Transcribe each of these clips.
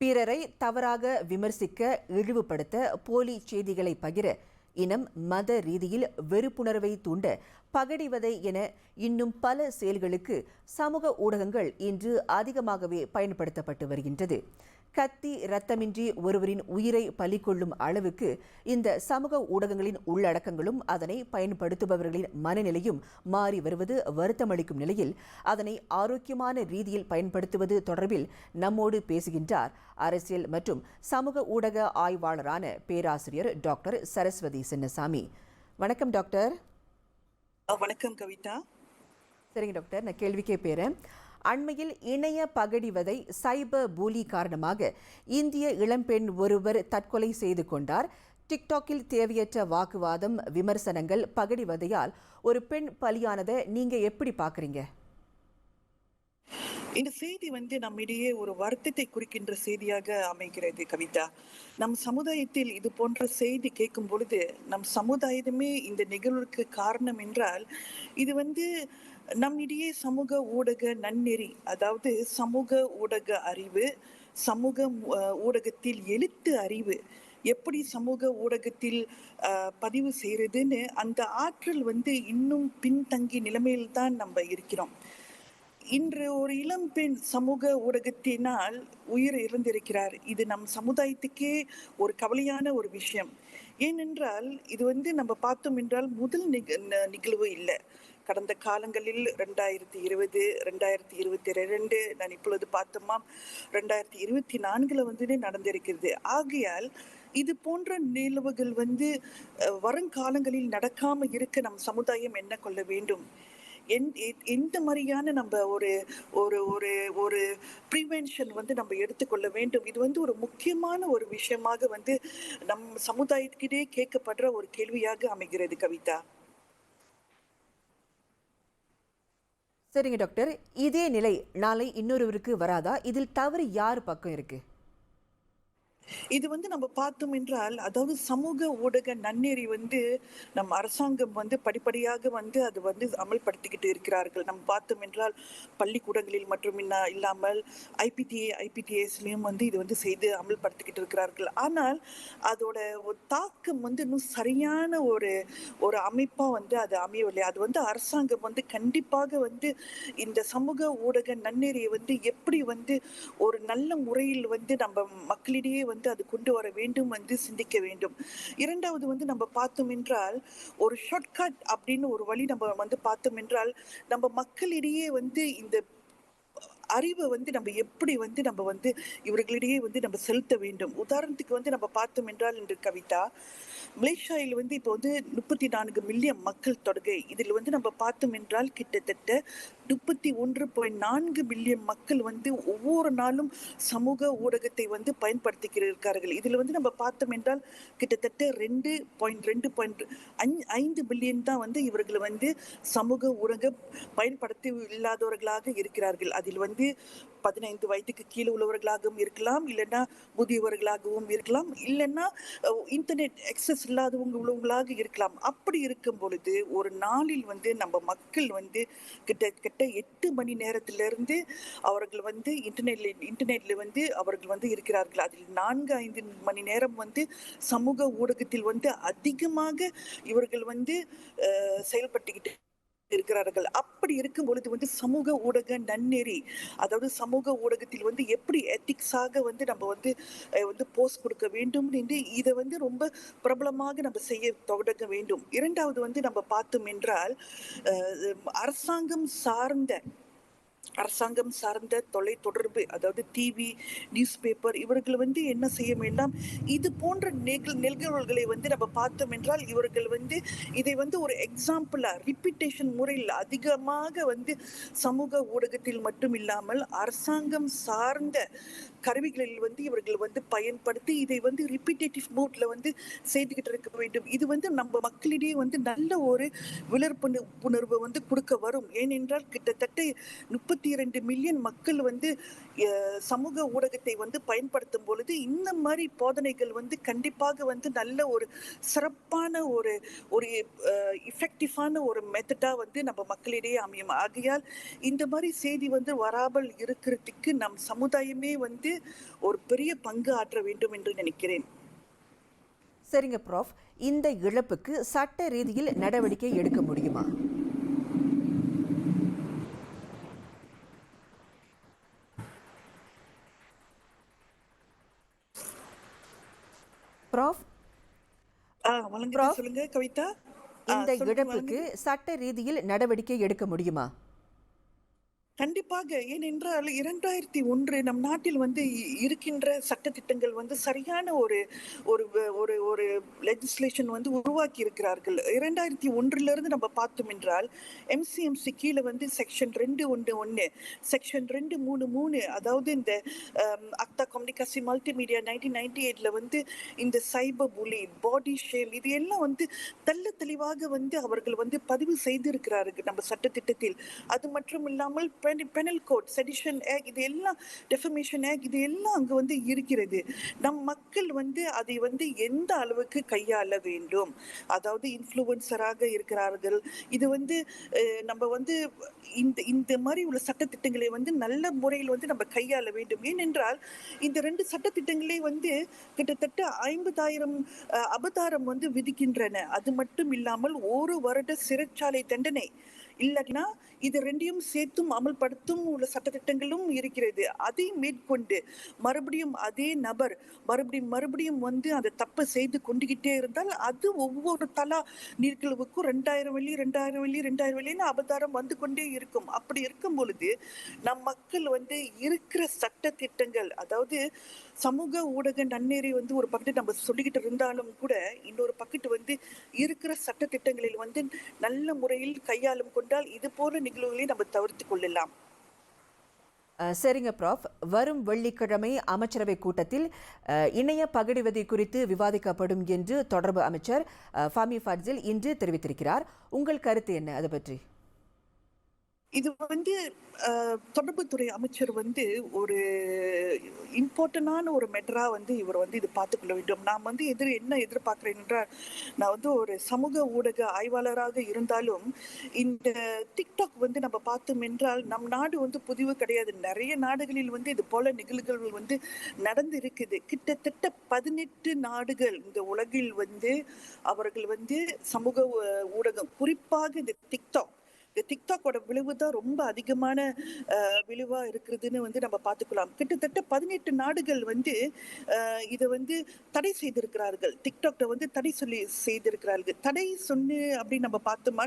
பிறரை தவறாக விமர்சிக்க இழிவுபடுத்த போலி செய்திகளை பகிர இனம் மத ரீதியில் வெறுப்புணர்வை தூண்ட பகடிவதை என இன்னும் பல செயல்களுக்கு சமூக ஊடகங்கள் இன்று அதிகமாகவே பயன்படுத்தப்பட்டு வருகின்றது. கத்தி ரத்தமின்றி ஒருவரின் உயிரை பலிக்கொள்ளும் அளவுக்கு இந்த சமூக ஊடகங்களின் உள்ளடக்கங்களும் அதனை பயன்படுத்துபவர்களின் மனநிலையும் மாறி வருவது வருத்தமளிக்கும் நிலையில் அதனை ஆரோக்கியமான ரீதியில் பயன்படுத்துவது தொடர்பில் நம்மோடு பேசுகின்றார் அரசியல் மற்றும் சமூக ஊடக ஆய்வாளரான பேராசிரியர் டாக்டர் சரஸ்வதி சின்னசாமி. வணக்கம் டாக்டர். வணக்கம் கவிதா. சரிங்க டாக்டர் நான் கேள்விக்கே பேரேன் அண்மையில் இணைய பகடிவதை சைபர் பூலி காரணமாக இந்திய இளம்பெண் ஒருவர் தற்கொலை செய்து கொண்டார். டிக்டாக்கில் தேவையற்ற வாக்குவாதம் விமர்சனங்கள் பகடிவதையால் ஒரு பெண் பலியானதை நீங்க எப்படி பாக்குறீங்க இந்த செய்தி வந்து நம்மிடையே ஒரு வருத்தத்தை குறிக்கின்ற செய்தியாக அமைகிறது கவிதா. நம் சமுதாயத்தில் இது போன்ற செய்தி கேட்கும் பொழுது நம் சமுதாயமே இந்த நிகழ்வுக்கு காரணம் என்றால் இது வந்து நம்மிடையே சமூக ஊடக நன்னெறி அதாவது சமூக ஊடக அறிவு சமூக ஊடகத்தில் எழுத்து அறிவு எப்படி சமூக ஊடகத்தில் பதிவு செய்யறதுன்னு அந்த ஆற்றல் வந்து இன்னும் பின்தங்கி நிலைமையில் தான் நம்ம இருக்கிறோம். இன்று ஒரு இளம் பெண் சமூக ஊடகத்தினால் உயிர் இழந்திருக்கிறார். இது நம் சமுதாயத்துக்கே ஒரு கவலையான ஒரு விஷயம். ஏனென்றால் இது வந்து நம்ம பார்த்தோம் என்றால் முதல் நிக ந- நிகழ்வு இல்லை. கடந்த காலங்களில் ரெண்டாயிரத்தி இருபது ரெண்டாயிரத்தி இருபத்தி ரெண்டு நான் இப்பொழுது பார்த்தோமாம் ரெண்டாயிரத்தி இருபத்தி நான்குல வந்து நடந்திருக்கிறது. ஆகையால் இது போன்ற நிகழ்வுகள் வந்து வருங்காலங்களில் நடக்காம இருக்க நம் சமுதாயம் என்ன கொள்ள வேண்டும்? எந்த மாதிரியான நம்ம ஒரு ஒரு ஒரு ஒரு ப்ரிவென்ஷன் வந்து நம்ம எடுத்துக்கொள்ள வேண்டும். இது வந்து ஒரு முக்கியமான ஒரு விஷயமாக வந்து நம் சமுதாயத்திலே கேட்கப்படுற ஒரு கேள்வியாக அமைகிறது கவிதா. சரிங்க டாக்டர். இதே நிலை நாளை இன்னொருவருக்கு வராதா? இதில் தவறு யார் பக்கம் இருக்குது இது வந்து நம்ம பார்த்தோம் என்றால் அதாவது சமூக ஊடக நன்னெறி வந்து நம் அரசாங்கம் வந்து படிப்படியாக வந்து அது வந்து அமல்படுத்திக்கிட்டு இருக்கிறார்கள். நம்ம பார்த்தோம் என்றால் பள்ளிக்கூடங்களில் மற்றும் இன்ன- இல்லாமல் ஐபிடிஏ ஐபிடிஎஸ்லையும் வந்து இது வந்து செய்து அமல்படுத்திக்கிட்டு இருக்கிறார்கள். ஆனால் அதோட தாக்கம் வந்து இன்னும் சரியான ஒரு ஒரு அமைப்பா வந்து அது அமையவில்லை. அது வந்து அரசாங்கம் வந்து கண்டிப்பாக வந்து இந்த சமூக ஊடக நன்னெறியை வந்து எப்படி வந்து ஒரு நல்ல முறையில் வந்து நம்ம மக்களிடையே வந்து அது கொண்டு வர வேண்டும் வந்து சிந்திக்க வேண்டும். இரண்டாவது வந்து நம்ம பார்த்தோம் என்றால் ஒரு ஷார்ட்கட் அப்படின்னு ஒரு வழி நம்ம வந்து பார்த்தோம் என்றால் நம்ம மக்களிடையே வந்து இந்த அறிவை வந்து நம்ம எப்படி வந்து நம்ம வந்து இவர்களிடையே வந்து நம்ம செலுத்த வேண்டும்? உதாரணத்துக்கு வந்து நம்ம பார்த்தோம் என்றால் இன்று கவிதா மலேசியாவில் வந்து இப்போ வந்து முப்பத்தி நான்கு மில்லியன் மக்கள் தொகை. இதில் வந்து நம்ம பார்த்தோம் என்றால் கிட்டத்தட்ட முப்பத்தி ஒன்று பாயிண்ட் நான்கு மில்லியன் மக்கள் வந்து ஒவ்வொரு நாளும் சமூக ஊடகத்தை வந்து பயன்படுத்திக்கிறார்கள் இதில் வந்து நம்ம பார்த்தோம் என்றால் கிட்டத்தட்ட ரெண்டு பாயிண்ட் ரெண்டு பாயிண்ட் ஐந்து மில்லியன் தான் வந்து இவர்கள் வந்து சமூக ஊடக பயன்படுத்தி இல்லாதவர்களாக இருக்கிறார்கள். அதில் வந்து பதினைந்து வயதுக்கு கீழே உள்ளவர்களாகவும் இருக்கலாம் இல்லைன்னா முதியவர்களாகவும் இருக்கலாம் இல்லைன்னா இன்டர்நெட் எக்ஸஸ் இல்லாதவங்க உள்ளவங்களாக இருக்கலாம். அப்படி இருக்கும் பொழுது ஒரு நாளில் வந்து நம்ம மக்கள் வந்து கிட்டத்தட்ட எட்டு மணி நேரத்திலிருந்து அவர்கள் வந்து இன்டர்நெட்ல இன்டர்நெட்ல வந்து அவர்கள் வந்து இருக்கிறார்கள். அதில் நான்கு ஐந்து மணி நேரம் வந்து சமூக ஊடகத்தில் வந்து அதிகமாக இவர்கள் வந்து செயல்பட்டுக்கிட்டு இருக்கிறார்கள். அப்படி இருக்கும் பொழுது வந்து சமூக ஊடக நன்னெறி அதாவது சமூக ஊடகத்தில் வந்து எப்படி எத்திக்ஸாக வந்து நம்ம வந்து வந்து போஸ்ட் கொடுக்க வேண்டும் என்று இதை வந்து ரொம்ப பிரபலமாக நம்ம செய்ய தொடங்க வேண்டும். இரண்டாவது வந்து நம்ம பார்த்தோம் என்றால் அரசாங்கம் சார்ந்த அரசாங்கம் சார்ந்த தொலைத்தொடர்பு அதாவது டிவி நியூஸ் பேப்பர் இவர்கள் வந்து என்ன செய்ய வேண்டாம்? இது போன்ற நிகழ் நிகழ்வுகளை வந்து நம்ம பார்த்தோம் என்றால் இவர்கள் வந்து இதை வந்து ஒரு எக்ஸாம்பிளா ரிப்பீட்டேஷன் முறையில் அதிகமாக வந்து சமூக ஊடகத்தில் மட்டும் இல்லாமல் அரசாங்கம் சார்ந்த கருவிகளில் வந்து இவர்கள் வந்து பயன்படுத்தி இதை வந்து ரிப்பீட்டேட்டிவ் மோட்ல வந்து செய்துக்கிட்டு இருக்க வேண்டும். இது வந்து நம்ம மக்களிடையே வந்து நல்ல ஒரு விழிப்புணர்வு வந்து கொடுக்க வரும். ஏனென்றால் கிட்டத்தட்ட முப்பத்தி இரண்டு மில்லியன் மக்கள் வந்து சமூக ஊடகத்தை வந்து பயன்படுத்தும் பொழுது இந்த மாதிரி போதனைகள் வந்து கண்டிப்பாக வந்து நல்ல ஒரு சிறப்பான ஒரு ஒரு இஃபெக்டிவான ஒரு மெத்தடா வந்து நம்ம மக்களிடையே அமையும். ஆகையால் இந்த மாதிரி செய்தி வந்து வராமல் இருக்கிறதுக்கு நம் சமுதாயமே வந்து ஒரு பெரிய பங்கு ஆற்ற வேண்டும் என்று நினைக்கிறேன். சரிங்க ப்ராஃப் இந்த இழப்புக்கு சட்ட ரீதியில் நடவடிக்கை எடுக்க முடியுமா? ப்ராஃப். சொல்லுங்க கவிதா. இந்த இழப்புக்கு. சட்ட ரீதியில் நடவடிக்கை எடுக்க முடியுமா? கண்டிப்பாக. ஏனென்றால் இரண்டாயிரத்தி ஒன்று நம் நாட்டில் வந்து இ- இருக்கின்ற சட்டத்திட்டங்கள் வந்து சரியான ஒரு ஒரு வ- ஒரு ஒரு லெஜிஸ்லேஷன் வந்து உருவாக்கி இருக்கிறார்கள் இரண்டாயிரத்தி ஒன்றிலிருந்து நம்ம பார்த்தோம் என்றால் எம்சிஎம்சி கீழே வந்து செக்ஷன் ரெண்டு ஒன்று ஒன்று செக்ஷன் ரெண்டு மூணு மூணு அதாவது இந்த அக்தா கம்யூனிகாசி மல்டிமீடியா நைன்டீன் நைன்டி எயிட்ல வந்து இந்த சைபர் புலி பாடி ஷேம் இது எல்லாம் வந்து தள்ள தெளிவாக வந்து அவர்கள் வந்து பதிவு செய்திருக்கிறார்கள் நம்ம சட்டத்திட்டத்தில். அது மட்டும் இல்லாமல் பெனல் கோட் செடிஷன் ஆக்ட் இது எல்லாம் டெஃபமேஷன் ஆக்ட் eh, இது எல்லாம் அங்கே வந்து இருக்கிறது. நம் மக்கள் வந்து அதை வந்து எந்த அளவுக்கு கையாள வேண்டும்? அதாவது இன்ஃப்ளூவன்சராக இருக்கிறார்கள். இது வந்து eh, நம்ம வந்து இந்த இந்த மாதிரி உள்ள சட்டத்திட்டங்களை வந்து நல்ல முறையில் வந்து நம்ம கையாள வேண்டும். ஏனென்றால் இந்த ரெண்டு சட்டத்திட்டங்களே வந்து கிட்டத்தட்ட ஐம்பதாயிரம் அபதாரம் வந்து விதிக்கின்றன. அது மட்டும் இல்லாமல் ஒரு வருட சிறைச்சாலை தண்டனை. இல்லைன்னா இது ரெண்டையும் சேர்த்தும் அமல்படுத்தும் உள்ள சட்டத்திட்டங்களும் இருக்கிறது. அதை மேற்கொண்டு மறுபடியும் அதே நபர் மறுபடியும் மறுபடியும் வந்து அந்த தப்பை செய்து கொண்டுகிட்டே இருந்தால் அது ஒவ்வொரு தலா நீர்க்கிழவுக்கும் ரெண்டாயிரம் வெள்ளி ரெண்டாயிரம் வெள்ளி ரெண்டாயிரம் வெள்ளின்னு அவதாரம் வந்து கொண்டே இருக்கும். அப்படி இருக்கும் பொழுது நம் மக்கள் வந்து இருக்கிற சட்ட திட்டங்கள் அதாவது சமூக ஊடக நன்னெறி வந்து ஒரு பக்கத்து நம்ம சொல்லிக்கிட்டு இருந்தாலும் கூட இன்னொரு பக்கத்து வந்து இருக்கிற சட்ட திட்டங்களில் வந்து நல்ல முறையில் கையாளும் கொண்டால் இது போல நிகழ்வுகளை நம்ம தவிர்த்து கொள்ளலாம். சரிங்க ப்ராஃப் வரும் வெள்ளிக்கிழமை அமைச்சரவை கூட்டத்தில் இணைய பகிடுவதை குறித்து விவாதிக்கப்படும் என்று தொடர்பு அமைச்சர் ஃபாமி ஃபமி இன்று தெரிவித்திருக்கிறார். உங்கள் கருத்து என்ன? அது பற்றி. இது வந்து தொடர்புத்துறை அமைச்சர் வந்து ஒரு இம்பார்ட்டண்டான ஒரு மெட்டரா வந்து இவர் வந்து இது பார்த்துக்கொள்ள வேண்டும். நான் வந்து எதிர் என்ன எதிர்பார்க்கிறேன் என்றால் நான் வந்து ஒரு சமூக ஊடக ஆய்வாளராக இருந்தாலும் இந்த டிக்டாக் வந்து நம்ம பார்த்தோம் என்றால் நம் நாடு வந்து புதிவு கிடையாது. நிறைய நாடுகளில் வந்து இது போல நிகழ்வுகள் வந்து நடந்து இருக்குது கிட்டத்தட்ட பதினெட்டு நாடுகள் இந்த உலகில் வந்து அவர்கள் வந்து சமூக ஊடகம். குறிப்பாக இந்த டிக்டாக் டிக்டாக்கோட விளைவு தான் ரொம்ப அதிகமான விழுவாக இருக்கிறதுன்னு வந்து நம்ம பார்த்துக்கலாம். கிட்டத்தட்ட பதினெட்டு நாடுகள் வந்து இதை வந்து தடை செய்திருக்கிறார்கள். டிக்டாக்ட வந்து தடை சொல்லி செய்திருக்கிறார்கள். தடை சொன்னு அப்படின்னு நம்ம பார்த்தோமா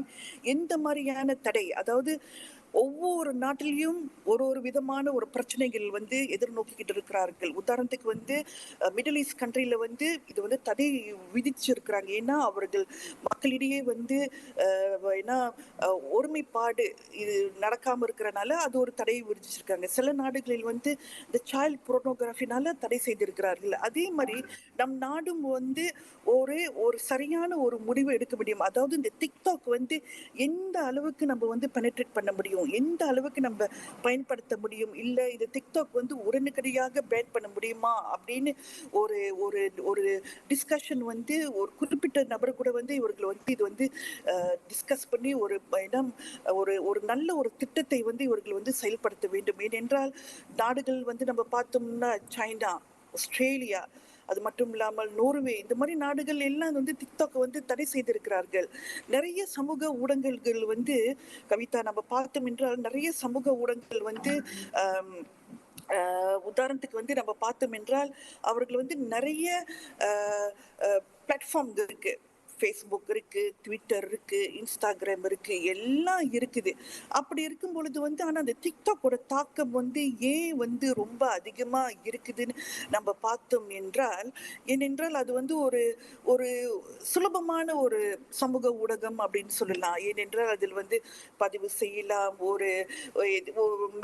எந்த மாதிரியான தடை? அதாவது ஒவ்வொரு நாட்டிலையும் ஒரு ஒரு விதமான ஒரு பிரச்சனைகள் வந்து எதிர்நோக்கிக்கிட்டு இருக்கிறார்கள். உதாரணத்துக்கு வந்து மிடில் ஈஸ்ட் கண்ட்ரியில் வந்து இது வந்து தடை விதிச்சிருக்கிறாங்க. ஏன்னா அவர்கள் மக்களிடையே வந்து ஏன்னா ஒருமைப்பாடு இது நடக்காம இருக்கிறனால அது ஒரு தடை விதிச்சிருக்காங்க. சில நாடுகளில் வந்து இந்த சைல்ட் புரோனோகிராஃபினால தடை செய்திருக்கிறார்கள். அதே மாதிரி நம் நாடும் வந்து ஒரு ஒரு சரியான ஒரு முடிவு எடுக்க முடியும். அதாவது இந்த டிக்டாக் வந்து எந்த அளவுக்கு நம்ம வந்து பெனட்ரேட் பண்ண முடியும்? எந்த அளவுக்கு நம்ம பயன்படுத்த முடியும்? இல்லை இது டிக்டாக் வந்து உடனடியாக பேன் பண்ண முடியுமா? அப்படின்னு ஒரு ஒரு ஒரு டிஸ்கஷன் வந்து ஒரு குறிப்பிட்ட நபர் கூட வந்து இவர்கள் வந்து இது வந்து டிஸ்கஸ் பண்ணி ஒரு இடம் ஒரு ஒரு நல்ல ஒரு திட்டத்தை வந்து இவர்கள் வந்து செயல்படுத்த வேண்டும். ஏனென்றால் நாடுகள் வந்து நம்ம பார்த்தோம்னா சைனா ஆஸ்திரேலியா அது மட்டும் இல்லாமல் நோர்வே இந்த மாதிரி நாடுகள் எல்லாம் வந்து டிக்டாக் வந்து தடை செய்திருக்கிறார்கள். நிறைய சமூக ஊடகங்கள் வந்து கவிதா நம்ம பார்த்தோம் என்றால் நிறைய சமூக ஊடகங்கள் வந்து உதாரணத்துக்கு வந்து நம்ம பார்த்தோம் என்றால் அவர்கள் வந்து நிறைய பிளாட்ஃபார்ம் இருக்கு. ஃபேஸ்புக் இருக்குது ட்விட்டர் இருக்குது இன்ஸ்டாகிராம் இருக்குது எல்லாம் இருக்குது. அப்படி இருக்கும் பொழுது வந்து ஆனால் அந்த டிக்டாக்கோட தாக்கம் வந்து ஏன் வந்து ரொம்ப அதிகமாக இருக்குதுன்னு நம்ம பார்த்தோம் என்றால் ஏனென்றால் அது வந்து ஒரு ஒரு சுலபமான ஒரு சமூக ஊடகம் அப்படின்னு சொல்லலாம். ஏனென்றால் அதில் வந்து பதிவு செய்யலாம் ஒரு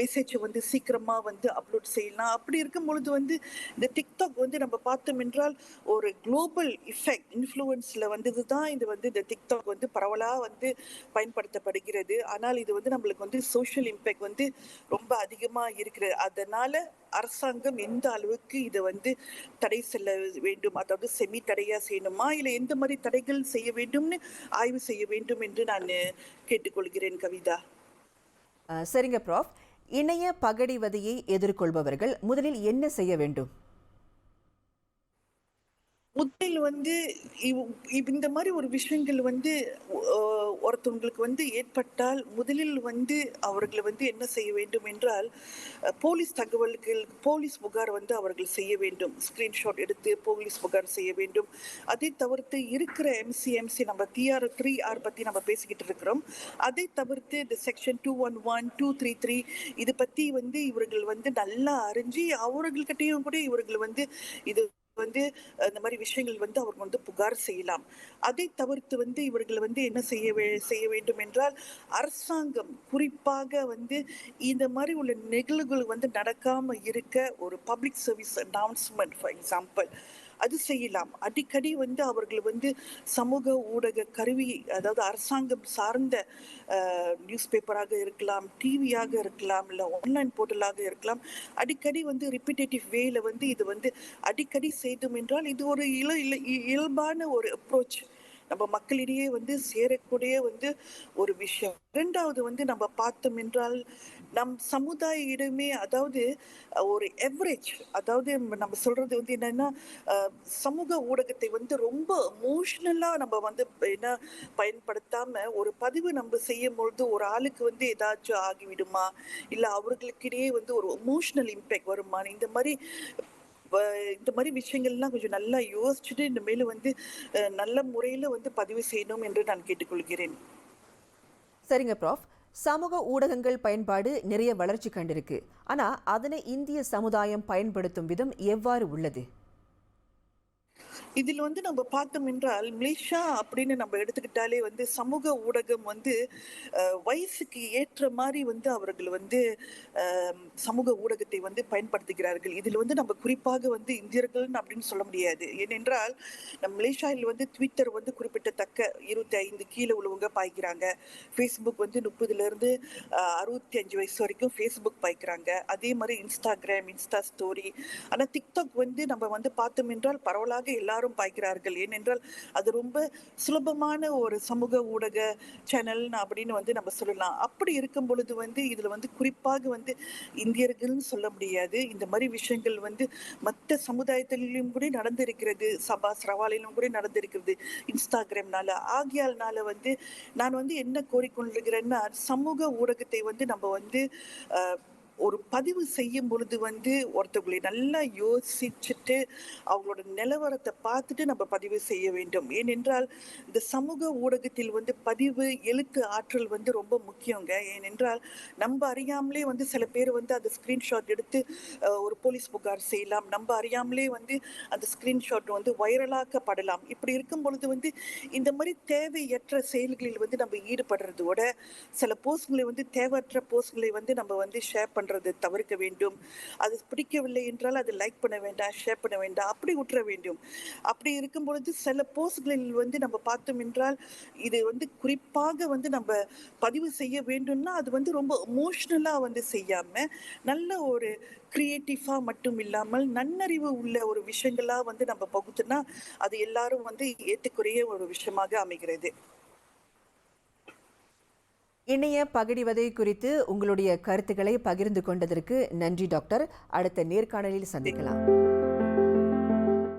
மெசேஜ் வந்து சீக்கிரமாக வந்து அப்லோட் செய்யலாம். அப்படி இருக்கும் பொழுது வந்து இந்த டிக்டாக் வந்து நம்ம பார்த்தோம் என்றால் ஒரு குளோபல் இஃபெக்ட் இன்ஃப்ளூயன்ஸில் வந்து தான் இது வந்து இந்த டிக்டாக் வந்து பரவலாக வந்து பயன்படுத்தப்படுகிறது. ஆனால் இது வந்து நம்மளுக்கு வந்து சோஷியல் இம்பேக்ட் வந்து ரொம்ப அதிகமாக இருக்கிறது. அதனால அரசாங்கம் எந்த அளவுக்கு இதை வந்து தடை செல்ல வேண்டும்? அதாவது செமி தடையா செய்யணுமா? இல்லை எந்த மாதிரி தடைகள் செய்ய வேண்டும்னு ஆய்வு செய்ய வேண்டும் என்று நான் கேட்டுக்கொள்கிறேன் கவிதா. சரிங்க ப்ராஃப் இணைய பகடிவதையை எதிர்கொள்பவர்கள் முதலில் என்ன செய்ய வேண்டும்? முதலில் வந்து இவ்- இந்த மாதிரி ஒரு விஷயங்கள் வந்து ஒருத்தவங்களுக்கு வந்து ஏற்பட்டால் முதலில் வந்து அவர்களை வந்து என்ன செய்ய வேண்டும் என்றால் போலீஸ் தகவல்கள் போலீஸ் புகார் வந்து அவர்கள் செய்ய வேண்டும். ஸ்கிரீன்ஷாட் எடுத்து போலீஸ் புகார் செய்ய வேண்டும். அதை தவிர்த்து இருக்கிற எம்சிஎம்சி நம்ம டிஆர் த்ரீ ஆர் பற்றி நம்ம பேசிக்கிட்டு இருக்கிறோம். அதை தவிர்த்து இந்த section two one one two three three இது பற்றி வந்து இவர்கள் வந்து நல்லா அறிஞ்சு அவர்கள்கிட்டையும் கூட இவர்கள் வந்து இது வந்து இந்த மாதிரி விஷயங்கள் வந்து அவர் வந்து புகார் செய்யலாம். அதை தவிர்த்து வந்து இவர்கள் வந்து என்ன செய்ய வே- செய்ய வேண்டும் என்றால் அரசாங்கம் குறிப்பாக வந்து இந்த மாதிரி உள்ள நிகழ்வுகள் வந்து நடக்காம இருக்க ஒரு public service announcement for example அது செய்யலாம். அடிக்கடி வந்து அவர்கள் வந்து சமூக ஊடக கருவி அதாவது அரசாங்கம் சார்ந்த நியூஸ் பேப்பராக இருக்கலாம் டிவியாக இருக்கலாம் இல்லை ஆன்லைன் போர்ட்டலாக இருக்கலாம். அடிக்கடி வந்து ரிப்பீட்டேட்டிவ் வேல வந்து இது வந்து அடிக்கடி செய்தோம் என்றால் இது ஒரு இல இல- இ- இயல்பான ஒரு அப்ரோச் நம்ம மக்களிடையே வந்து சேரக்கூடிய வந்து ஒரு விஷயம். இரண்டாவது வந்து நம்ம பார்த்தோம் என்றால் நம் சமுதாயிடமே அதாவது ஒரு எவரேஜ் அதாவது நம்ம சொல்றது வந்து என்னன்னா சமூக ஊடகத்தை வந்து ரொம்ப எமோஷ்னலா நம்ம வந்து என்ன பயன்படுத்தாம ஒரு பதிவு நம்ம செய்யும் பொழுது ஒரு ஆளுக்கு வந்து ஏதாச்சும் ஆகிவிடுமா? இல்ல அவர்களுக்கிடையே வந்து ஒரு எமோஷனல் இம்பேக்ட் வருமா? இந்த மாதிரி வ- இந்த மாதிரி விஷயங்கள்லாம் கொஞ்சம் நல்லா யோசிச்சுட்டு இனிமேல் வந்து நல்ல முறையில் வந்து பதிவு செய்யணும் என்று நான் கேட்டுக்கொள்கிறேன். சரிங்க ப்ராஃப் சமூக ஊடகங்கள் பயன்பாடு நிறைய வளர்ச்சி கண்டிருக்கு. ஆனா அதனை இந்திய சமுதாயம் பயன்படுத்தும் விதம் எவ்வாறு உள்ளது? இதில் வந்து நம்ம பார்த்தோம் என்றால் மிலேஷா அப்படின்னு நம்ம எடுத்துக்கிட்டாலே வந்து சமூக ஊடகம் வந்து வயசுக்கு ஏற்ற மாதிரி வந்து அவர்கள் வந்து சமூக ஊடகத்தை வந்து பயன்படுத்துகிறார்கள். இதில் வந்து நம்ம குறிப்பாக வந்து இந்தியர்கள் அப்படின்னு சொல்ல முடியாது. ஏனென்றால் நம்ம மலேசியாவில் வந்து ட்விட்டர் வந்து குறிப்பிட்டத்தக்க இருபத்தி ஐந்து கீழே உள்ளவங்க பாய்க்கிறாங்க. ஃபேஸ்புக் வந்து முப்பதுலேருந்து அறுபத்தி அஞ்சு வயசு வரைக்கும் ஃபேஸ்புக் பாய்க்கிறாங்க. அதே மாதிரி இன்ஸ்டாகிராம் இன்ஸ்டா ஸ்டோரி ஆனால் டிக்டாக் வந்து நம்ம வந்து பார்த்தோம் என்றால் பரவலாக எல்லாரும் பாய்க்கிறார்கள். ஏனென்றால் அது ரொம்ப சுலபமான ஒரு சமூக ஊடக சேனல் அப்படின்னு வந்து நம்ம சொல்லலாம். அப்படி இருக்கும் பொழுது வந்து இதுல வந்து குறிப்பாக வந்து இந்தியர்கள்னு சொல்ல முடியாது. இந்த மாதிரி விஷயங்கள் வந்து மற்ற சமுதாயத்திலும் கூட நடந்திருக்கிறது. சபா ஸ்ரவாலிலும் கூட நடந்திருக்கிறது இன்ஸ்டாகிராம்னால. ஆகியால்னால வந்து நான் வந்து என்ன கோரிக்கொண்டிருக்கிறேன்னா சமூக ஊடகத்தை வந்து நம்ம வந்து ஒரு பதிவு செய்யும் பொழுது வந்து ஒருத்தவங்களை நல்லா யோசிச்சுட்டு அவங்களோட நிலவரத்தை பார்த்துட்டு நம்ம பதிவு செய்ய வேண்டும். ஏனென்றால் இந்த சமூக ஊடகத்தில் வந்து பதிவு எழுத்து ஆற்றல் வந்து ரொம்ப முக்கியங்க. ஏனென்றால் நம்ம அறியாமலே வந்து சில பேர் வந்து அந்த ஸ்கிரீன்ஷாட் எடுத்து ஒரு போலீஸ் புகார் செய்யலாம். நம்ம அறியாமலே வந்து அந்த ஸ்கிரீன்ஷாட் வந்து வைரலாக்கப்படலாம். இப்படி இருக்கும் பொழுது வந்து இந்த மாதிரி தேவையற்ற செயல்களில் வந்து நம்ம ஈடுபடுறதோட சில போஸ்ட்களை வந்து தேவையற்ற போஸ்ட்களை வந்து நம்ம வந்து ஷேர் பண்ணுறது தவிர்க்க வேண்டும். அது பிடிக்கவில்லை என்றால் அதை லைக் பண்ண வேண்டாம் ஷேர் பண்ண வேண்டாம் அப்படி விட்டுற வேண்டும். அப்படி இருக்கும் பொழுது சில போஸ்ட்களில் வந்து நம்ம பார்த்தோம் என்றால் இது வந்து குறிப்பாக வந்து நம்ம பதிவு செய்ய வேண்டும்னா அது வந்து ரொம்ப எமோஷ்னலாக வந்து செய்யாமல் நல்ல ஒரு கிரியேட்டிவாக மட்டும் இல்லாமல் நன்னறிவு உள்ள ஒரு விஷயங்களாக வந்து நம்ம பகுத்துனா அது எல்லாரும் வந்து ஏற்றுக்குறைய ஒரு விஷயமாக அமைகிறது. இணைய பகிடிவதை குறித்து உங்களுடைய கருத்துக்களை பகிர்ந்து கொண்டதற்கு நன்றி டாக்டர். அடுத்த நேர்காணலில் சந்திக்கலாம்.